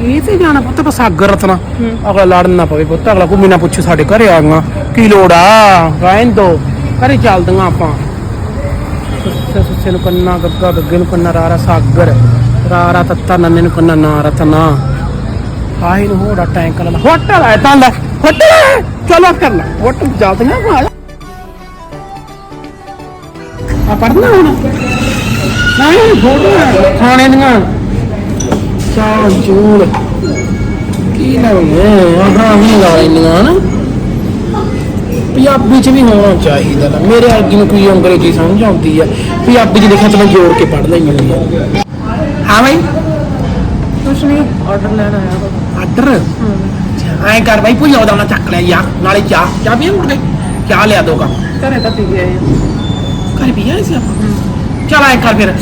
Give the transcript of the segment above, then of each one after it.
ਇਹ ਤੇ ਜਾਣਾ ਪੁੱਤ ਬਸ ਸਾਗਰ ਰਤਨਾ। ਅਗਲਾ ਲੜਨ ਨਾ ਪਵੇ ਪੁੱਤ, ਅਗਲਾ ਕੋਈ ਨਾ ਪੁੱਛੇ ਸਾਡੇ ਘਰੇ ਆ ਗਈਆਂ ਕੀ ਲੋੜ ਆ? ਰਹਿਣ ਦੋ। ਘਰੇ ਚੱਲਦੀਆਂ ਆਪਾਂ। ਸੁੱਸੇ ਸੁੱਸੇ ਨੂੰ ਕੰਨਾ, ਗੱਗਾ ਗੱਗੇ ਨੂੰ ਕੰਨਾ, ਰਾਰਾ ਸਾਗਰ। ਰਾਰਾ ਤੱਤਾ ਨੰਨੇ ਨੂੰ ਕੰਨਾ, ਨਾ ਰਤਨਾ। ਆਹੀ ਨੂੰ ਹੋੜਾ ਟੈਂਕ ਲਾ। ਹੋਟਲ ਹੈ ਤਾਂ ਲੈ। ਹੋਟਲ ਚਲੋ ਕਰ ਲੈ। ਹੋਟਲ ਚੱਲਦੀਆਂ ਆ ਪੜਨਾ ਹੁਣ? ਨਹੀਂ ਫੋਟੋ ਖਾਣੇ ਦੀਆਂ। ਚਾਹ ਜੂੜ ਕੀ ਲਾਉਂਦੇ ਆਹਾਂ ਹੀ ਲਾਉਂਦੀਆਂ ਨਾ ਪੰਜਾਬੀ ਚ ਵੀ ਹੋਣਾ ਚਾਹੀਦਾ ਨਾ। ਮੇਰੇ ਵਰਗੀ ਨੂੰ ਕੋਈ ਅੰਗਰੇਜ਼ੀ ਸਮਝ ਆਉਂਦੀ ਆ। ਪੰਜਾਬੀ ਚ ਲਿਖਿਆ ਤਾਂ ਮੈਂ ਜੋੜ ਕੇ ਪੜ੍ਹ ਲੈਂਦੀ ਆ। ਹਾਂ ਬਈ? ਕੁਛ ਨਹੀਂ ਆਰਡਰ ਲੈਣ ਆਇਆ ਆਰਡਰ ਐਂ ਕਰ ਬਾਈ ਭੁਜਾ ਦਾ ਨਾ ਚੱਕ ਲਿਆ ਯਾਰ ਨਾਲੇ ਚਾਹ। ਚਾਹ ਪੀਣ ਮੁੜ ਕੇ ਚਾਹ ਲਿਆ ਦੋ ਕੱਪ। ਘਰੇ ਤਾਂ ਪੀ ਗਏ ਆ। ਘਰ ਪੀਆ ਸੀ ਆਪਾਂ? ਚਲ ਐਂ ਕਰ ਫਿਰ।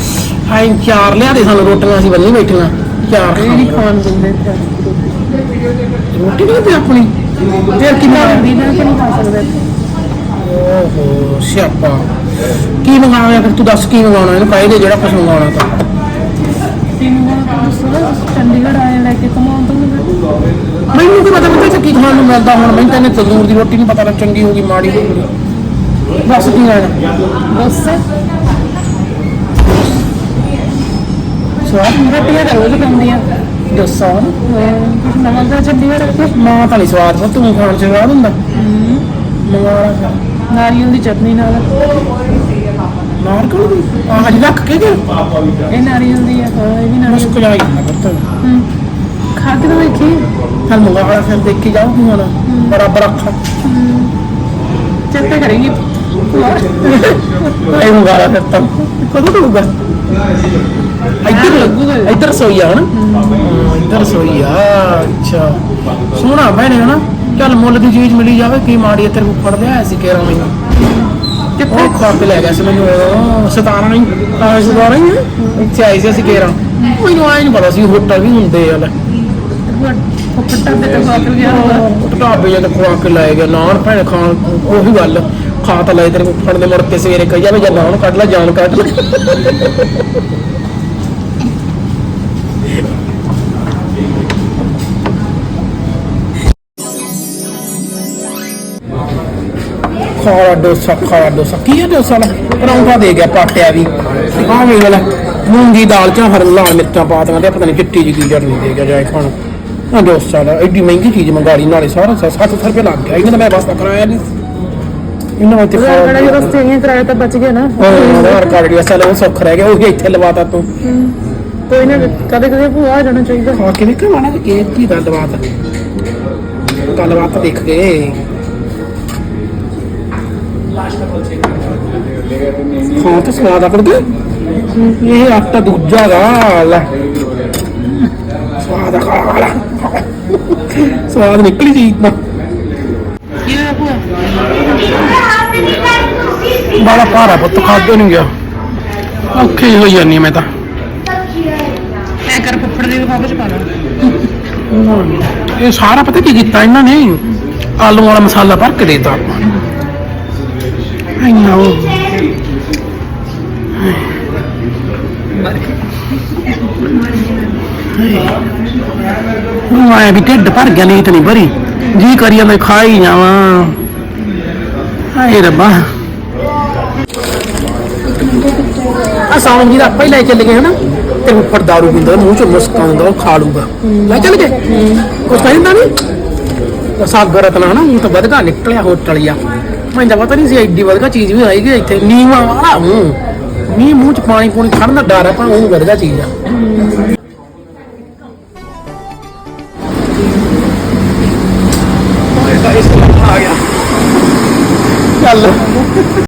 ਹਾਂ ਚਾਰ ਲਿਆ ਦੇ ਸਾਨੂੰ ਰੋਟੀਆਂ ਅਸੀਂ ਬੰਨੀ ਬੈਠੀਆਂ। ਚਾਰ ਇਹ ਨਹੀਂ ਖਾਣ ਦਿੰਦੇ ਰੋਟੀ ਨਹੀਂ ਤੇ ਆਪਣੀ? ਫਿਰ ਕਿੰਨਾ ਵੀ ਨਾ ਕਿ ਨਹੀਂ ਖਾ ਸਕਦੇ। ਓਹੋ ਸਿਆਪਾ। ਕੀ ਮੰਗਾਉਣਾ ਫਿਰ? ਤੂੰ ਦੱਸ ਕੀ ਮੰਗਾਉਣਾ? ਇਹਨੂੰ ਕਾਹਦੇ ਜਿਹੜਾ ਕੁਝ ਮੰਗਾਉਣਾ ਤਾਂ। ਤਾਂ ਚੰਡੀਗੜ੍ਹ ਆਏ ਲੈ ਕੇ ਕਮਾਉਣ ਤੋਂ ਮੈਨੂੰ। ਕੀ ਪਤਾ ਕਿੱਥੇ ਕੀ ਖਾਣ ਨੂੰ ਮਿਲਦਾ ਹੁਣ? ਮੈਨੂੰ ਤਾਂ ਇਹਨੇ ਤੰਦੂਰ ਦੀ ਰੋਟੀ ਨਹੀਂ ਪਤਾ ਲੱਗ ਚੰਗੀ ਹੋਗੀ ਮਾੜੀ ਹੋਗੀ ਬਸ ਕੀ ਲੈਣਾ? ਬਸ। ਸਵਾਦ ਰੋਟੀਆਂ ਤਾਂ ਰੋਜ਼ ਖਾਂਦੀਆਂ ਦੱਸੋ ਕੁਝ ਨਵਾਂ ਦਾ ਚੰਡੀਗੜ੍ਹ ਆ ਕੇ ਮਾਂ ਤਾਂ ਨਹੀਂ ਸਵਾਦ ਪਰ ਤੂੰ ਖਾਣ ਚ ਸਵਾਦ ਹੁੰਦਾ। ਫਿਰ ਨਾਰੀਅਲ ਦੀ ਚਟਨੀ ਨਾਲ। ਨਾਰ ਕੋਲ ਦੀ ਆਹ ਜੀ ਰੱਖ ਕੇ ਦੇ। ਇਹ ਨਾਰੀਅਲ ਦੀ ਆ। ਹਾਂ, ਇਹ ਵੀ ਨਾਰੀਅਲ ਮੁਸ਼ਕ ਜਾਈ ਜਾਂਦਾ ਫਿਰ ਤਾਂ। ਹੂੰ। ਖਾ ਕੇ ਤਾਂ ਵੇਖੀ ਫਿਰ ਮੰਗਾਉਣਾ ਫਿਰ ਦੇਖ ਕੇ ਜਾਓ ਕੀ ਹੋਣਾ ਬਰਾਬਰ ਅੱਖਾਂ ਚੇਤੇ ਕਰੇਗੀ। ਇਹ ਮੰਗਾਲਾ ਫਿਰ ਤਾਂ ਕਦੋਂ ਕਰੂਗਾ ਇੱਧਰ ਇੱਧਰ ਸੋਈ ਆ ਹਨਾ ਇੱਧਰ ਸੋਈ ਆ ਅੱਛਾ। ਸੋਹਣਾ ਭੈਣੇ ਹਨਾ? ਚੱਲ ਮੁੱਲ ਦੀ ਚੀਜ਼ ਮਿਲੀ ਜਾਵੇ ਕੀ ਮਾੜੀ ਤੇਰੇ ਕੋਲ ਫੜ ਲਿਆ ਸੀ ਕੇਰਾ ਮੈਨੂੰ। ਕਿੱਥੇ? ਖਾ ਕੇ ਲੈ ਗਿਆ ਸੀ ਮੈਨੂੰ ਉਹ ਸਤਾਰਾਂ ਨਹੀਂ ਆ ਸਤਾਰਾਂ ਹੀ ਆ। ਇੱਥੇ ਆਈ ਸੀ ਅਸੀਂ ਕੇਰਾ। ਮੈਨੂੰ ਆਏ ਨਹੀਂ ਪਤਾ ਸੀ ਹੋਟਲ ਵੀ ਹੁੰਦੇ ਆ ਲੈ। ਫੱਟਾ ਤੇ ਤਾਂ ਖਾ ਕੇ ਹੋਣਾ ਉਹ ਢਾਬੇ ਜਦ ਖਵਾ ਕੇ ਲੈ ਗਿਆ ਨਾਨ ਭੈਣ ਖਾਣ ਉਹੀ ਗੱਲ। ਖਾ ਤਾਂ ਲੈ ਤੇਰੇ ਕੋਲ ਫੜਦੇ ਮੁੜ ਕੇ ਸਵੇਰੇ ਕਹੀ ਜਾਵੇ ਜਾਂ ਨਾਨ ਕੱਢ ਲੈ ਜਾਨ ਕੱਢ ਲੈ। ਖਾਰਾ ਡੋਸਾ ਖਾਰਾ ਡੋਸਾ। ਕੀ ਹੈ ਡੋਸਾ ਨਾ ਪਰੌਂਠਾ ਦੇ ਗਿਆ ਪਾਟਿਆ ਵੀ। ਆਹ ਵੇਖ ਲੈ, ਮੂੰਗੀ ਦਾਲ ਚ ਹਰ ਲਾਲ ਮਿਰਚਾਂ ਪਾ ਦੀਆਂ ਤੇ ਪਤਾ ਨਹੀਂ ਚਿੱਟੀ ਜਿਹੀ ਚਟਨੀ ਦੇ ਗਿਆ ਜਾਏ ਖਾਣ। ਆ ਡੋਸਾ ਦਾ ਐਡੀ ਮਹਿੰਗੀ ਚੀਜ਼ ਮੰਗਾ ਲਈ ਨਾਲੇ ਸਾਰਾ 60 ਰੁਪਏ ਲੱਗ ਗਿਆ। ਇਹਨਾਂ ਦਾ ਮੈਂ ਵਾਸਤਾ ਕਰਾਇਆ ਨਹੀਂ ਇਹਨਾਂ ਜਿਹੜਾ ਕਰਾਇਆ ਤਾਂ ਬਚ ਗਿਆ ਨਾ। ਆਧਾਰ ਕਾਰਡ ਜਿਹੜਾ ਸਾਲਾ ਉਹ ਸੁੱਖ ਰਹਿ ਗਿਆ ਉਹ ਵੀ ਇੱਥੇ ਲਵਾਤਾ ਤੂੰ। ਕੋਈ ਨਾ ਕਦੇ ਕਦੇ ਭੂਆ ਆ ਜਾਣਾ ਚਾਹੀਦਾ। ਖਾ ਕੇ ਵੀ ਕਮਾਣਾ ਕਿ ਇਹ ਕੀ ਗੱਲਬਾਤ ਗੱਲਬਾਤ ਦੇਖ ਗਏ ਹਾਂ ਤਾਂ ਸਵਾਦ ਆ ਕਰਦੇ ਇਹ ਆਟਾ ਦੂਜਾ ਦਾ ਲੈ। ਸਵਾਦ ਆ ਖਾ ਲੈ। ਸਵਾਦ ਨਿਕਲੀ ਜੀ ਇਤਨਾ ਕੀ ਹੋਇਆ ਭੂਆ ਬੜਾ ਭਾਰਾ ਪੁੱਤ ਖਾਦੇ ਨਹੀਂ ਗਿਆ ਔਖੀ ਜਿਹੀ ਹੋਈ ਜਾਨੀ ਮੈਂ ਤਾਂ ਐ ਕਰ ਫੱਫੜ ਦੇ ਲਿਫਾਫੇ ਚ ਪਾ ਲਾ ਇਹ ਸਾਰਾ ਪਤਾ ਕੀ ਕੀਤਾ ਇਹਨਾਂ ਨੇ ਆਲੂ ਉਹ ਆਇਆ ਵੀ ਢਿੱਡ ਭਰ ਗਿਆ ਨੀਤ ਨਹੀਂ ਭਰੀ। ਜੀ ਕਰੀ ਜਾਂਦਾ ਖਾ ਹੀ ਜਾਵਾਂ। ਹਾਏ ਰੱਬਾ। ਆ ਸਾਉਂ ਜੀ ਦਾ ਆਪਾਂ ਹੀ ਲੈ ਚੱਲ ਗਏ ਹਨਾ। ਤੇ ਉੱਪਰ ਦਾਰੂ ਪੀਂਦਾ, ਮੂੰਹ ਚ ਮੁਸਕਾਉਂਦਾ, ਉਹ ਖਾ ਲੂਗਾ। ਲੈ ਚੱਲ ਗਏ। ਕੁਛ ਕਹਿੰਦਾ ਨਹੀਂ ਸਾਗਰ ਰਤਨਾ ਹਨਾ, ਉਹ ਤਾਂ ਵਧਗਾ ਨਿਕਲਿਆ ਹੋਟਲੀਆ ਮੈਨੂੰ ਤਾਂ ਪਤਾ ਨਹੀਂ ਸੀ, ਐਡੀ ਵਧਗਾ ਚੀਜ਼ ਵੀ ਆਏਗੀ ਇੱਥੇ। ਨੀਵਾ ਵਾਲਾ ਮੂੰਹ। ਮੀਂਹ ਮੂੰਹ ਚ ਪਾਣੀ ਪੂਣੀ ਖੜਨ ਦਾ ਡਰ ਹੈ ਪਰ ਉਹ ਵਧਗਾ ਚੀਜ਼ ਆ। ਆ ਗਿਆ। ਚੱਲ।